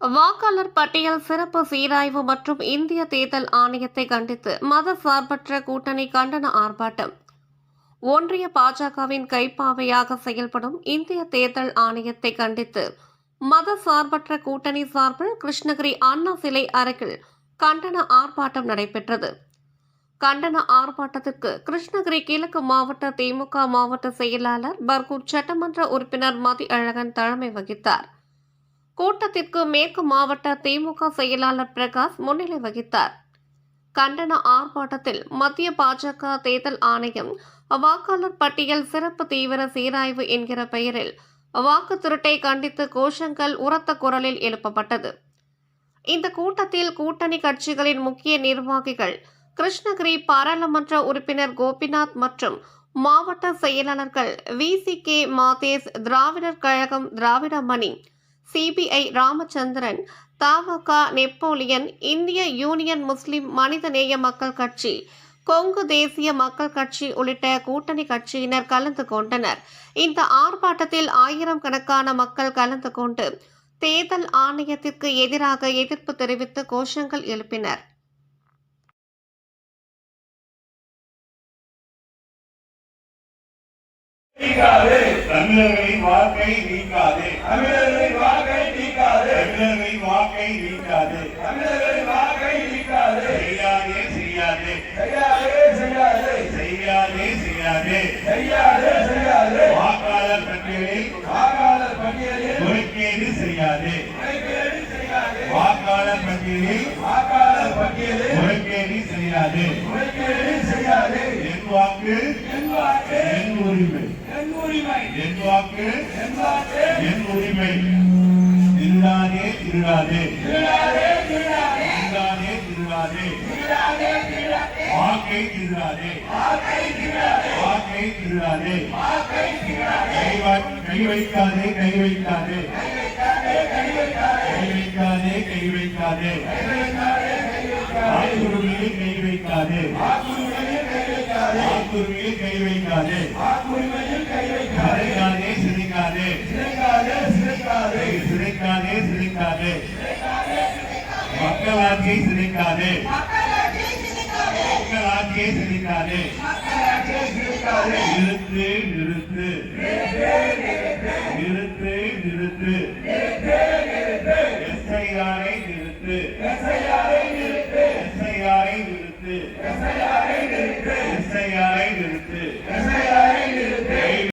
வாக்காளர் பட்டியல் சிறப்பு சீராய்வு மற்றும் இந்திய தேர்தல் ஆணையத்தை கண்டித்து மத சார்பற்ற கூட்டணி கண்டன ஆர்ப்பாட்டம். ஒன்றிய பாஜகவின் கைப்பாவையாக செயல்படும் இந்திய தேர்தல் ஆணையத்தை கண்டித்து மத சார்பற்ற கூட்டணி சார்பில் கிருஷ்ணகிரி அண்ணா சிலை அருகில் கண்டன ஆர்ப்பாட்டம் நடைபெற்றது. கண்டன ஆர்ப்பாட்டத்திற்கு கிருஷ்ணகிரி கிழக்கு மாவட்ட திமுக மாவட்ட செயலாளர் பர்கூர் சட்டமன்ற உறுப்பினர் மதி அழகன் தலைமை வகித்தார். கூட்டத்திற்கு மேற்கு மாவட்ட திமுக செயலாளர் பிரகாஷ் முன்னிலை வகித்தார். கண்டன ஆர்ப்பாட்டத்தில் மத்திய பாஜக தேர்தல் ஆணையம் வாக்காளர் பட்டியல் சிறப்பு தீவிர சீராய்வு என்கிற பெயரில் வாக்கு திருட்டை கண்டித்து கோஷங்கள் உரத்த குரலில் எழுப்பப்பட்டது. இந்த கூட்டத்தில் கூட்டணி கட்சிகளின் முக்கிய நிர்வாகிகள் கிருஷ்ணகிரி பாராளுமன்ற உறுப்பினர் கோபிநாத் மற்றும் மாவட்ட செயலாளர்கள் விசிகே மாதேஸ் திராவிடர் கழகம் திராவிட மணி சிபிஐ ராமச்சந்திரன் தவக நெப்போலியன் இந்திய யூனியன் முஸ்லிம் மனிதநேய மக்கள் கட்சி கொங்கு தேசிய மக்கள் கட்சி உள்ளிட்ட கூட்டணி கட்சியினர் கலந்து கொண்டனர். இந்த ஆர்ப்பாட்டத்தில் ஆயிரம் கணக்கான மக்கள் கலந்து கொண்டு தேர்தல் ஆணையத்திற்கு எதிராக எதிர்ப்பு தெரிவித்து கோஷங்கள் எழுப்பினர். நீக்காதே தமிழர்களின் வாக்கை நீக்காதே தமிழர்களின் வாக்கை தமிழர்களின் வாக்கை நீக்காதே தமிழர்களின் வாக்கை நீக்காதே செய்யாதே செய்யாதே. செய்யாதே செய்யாதே. செய்யாதே செய்யாதே. செய்யாதே செய்யாதே. வாக்காளர் பட்டியலில் வாக்காளர் பட்டியலில் முறைகேடு செய்யாதே. முறைகேடு செய்யாதே. வாக்காளர் பட்டியலில் வாக்காளர் பட்டியலில் முறைகேடு செய்யாதே. முறைகேடு செய்யாதே. என் வாக்கு என் வாக்கு என் உரிமை. என் உரிமை. என் வாக்கு என் வாக்கு என் உரிமை. திருடாதே திருடாதே. திருவாதே வாக்கை திருடாதே. வாக்கை திருடாதே. கை வைக்காதே கை வைக்காதே. கை வைக்காதே கை வைக்காதே. வாக்குறுதியை கை வைக்காதே. வாக்குறுதியை கை வைக்காதே. சிதைக்காது. மக்கள் ஆட்சியை சிதைக்காது. மக்கள் ஆட்சியை சிதைக்காது. நிறுத்து நிறுத்து. நிறுத்து நிறுத்து. எஸ்ஐஆரை நிறுத்து. எஸ்ஐஆரை நிறுத்து. எஸ்ஐஆரை நிறுத்து. எஸ்ஐஆரை நிறுத்து எஸ்ஐஆரை நிறுத்து எஸ்ஐஆர்